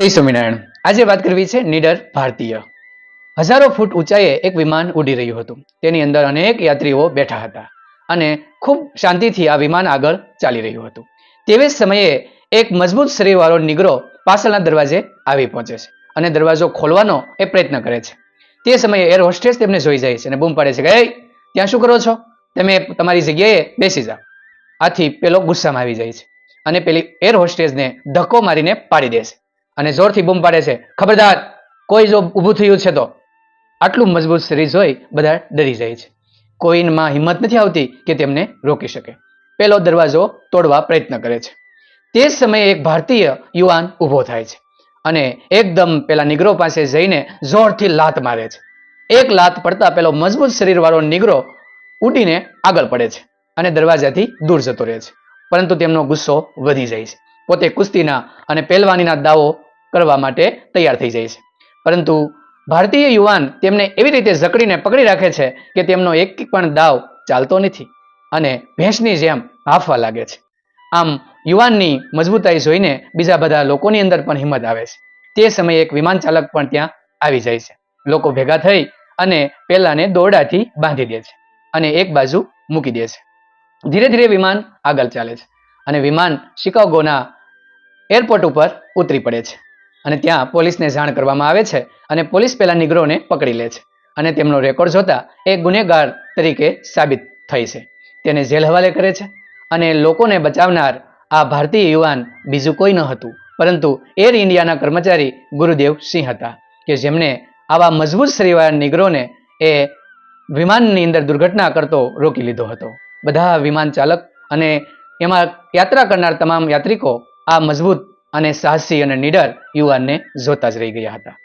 જય સ્વામિનારાયણ આજે વાત કરવી છે નીડર ભારતીય. હજારો ફૂટ ઊંચાઈએ એક વિમાન ઉડી રહ્યું હતું. તેની અંદર અનેક યાત્રીઓ બેઠા હતા અને ખૂબ શાંતિથી આ વિમાન આગળ ચાલી રહ્યું હતું. તેવી જ સમયે એક મજબૂત શરીરવાળો નીગરો પાછળના દરવાજે આવી પહોંચે છે અને દરવાજો ખોલવાનો એ પ્રયત્ન કરે છે. તે સમયે એર હોસ્ટેસ તેમને જોઈ જાય છે અને બૂમ પાડે છે કે "એય, ત્યાં શું કરો છો? તમે તમારી જગ્યાએ બેસી જાઓ. આથી પેલો ગુસ્સામાં આવી જાય છે અને પેલી એર હોસ્ટેસને ધક્કો મારીને પાડી દે છે. અને જોરથી બૂમ પાડે છે. ખબરદાર, કોઈ જો ઊભું થયું છે તો? આટલું મજબૂત શરીર જોઈ બધા ડરી જાય છે. કોઈમાં હિંમત નથી આવતી કે તેમને રોકી શકે. પેલો દરવાજો તોડવા પ્રયત્ન કરે છે. તે જ સમયે એક ભારતીય યુવાન ઊભો થાય છે અને એકદમ પેલા નિગ્રો પાસે જઈને જોરથી લાત મારે છે. એક લાત પડતા પેલો મજબૂત શરીરવાળો નિગ્રો ઉડીને આગળ પડે છે અને દરવાજાથી દૂર જતો રહે છે. પરંતુ તેમનો ગુસ્સો વધી જાય છે. પોતે કુસ્તીના અને પહેલવાનીના દાવો કરવા માટે તૈયાર થઈ જાય છે. પરંતુ ભારતીય યુવાન તેમને એવી રીતે જકડીને પકડી રાખે છે કે તેમનો એક પણ દાવ ચાલતો નથી અને ભેંસની જેમ હાફવા લાગે છે. આમ યુવાનની મજબૂતાઈ જોઈને બીજા બધા લોકોની અંદર પણ હિંમત આવે છે. તે સમયે એક વિમાન ચાલક પણ ત્યાં આવી જાય છે. લોકો ભેગા થઈ અને પેલાને દોરડાથી બાંધી દે છે અને એક બાજુ મૂકી દે છે. ધીરે ધીરે વિમાન આગળ ચાલે છે અને વિમાન શિકાગોના એરપોર્ટ ઉપર ઉતરી પડે છે. અને ત્યાં પોલીસને જાણ કરવામાં આવે છે અને પોલીસ પેલા નિગ્રોને પકડી લે છે. અને તેમનો રેકોર્ડ જોતા એ ગુનેગાર તરીકે સાબિત થઈ છે. તેને જેલ હવાલે કરે છે અને લોકોને બચાવનાર આ ભારતીય યુવાન બીજું કોઈ ન હતું. પરંતુ એર ઇન્ડિયાના કર્મચારી ગુરુદેવ સિંહ હતા કે જેમને આવા મજબૂત શ્રીવાર નિગ્રોને એ વિમાનની અંદર દુર્ઘટના કરતો રોકી લીધો હતો. બધા વિમાન ચાલક અને એમાં યાત્રા કરનાર તમામ યાત્રિકો આ મજબૂત અને સાહસી અને નીડર યુવાનને જોતા જ રહી ગયા હતા.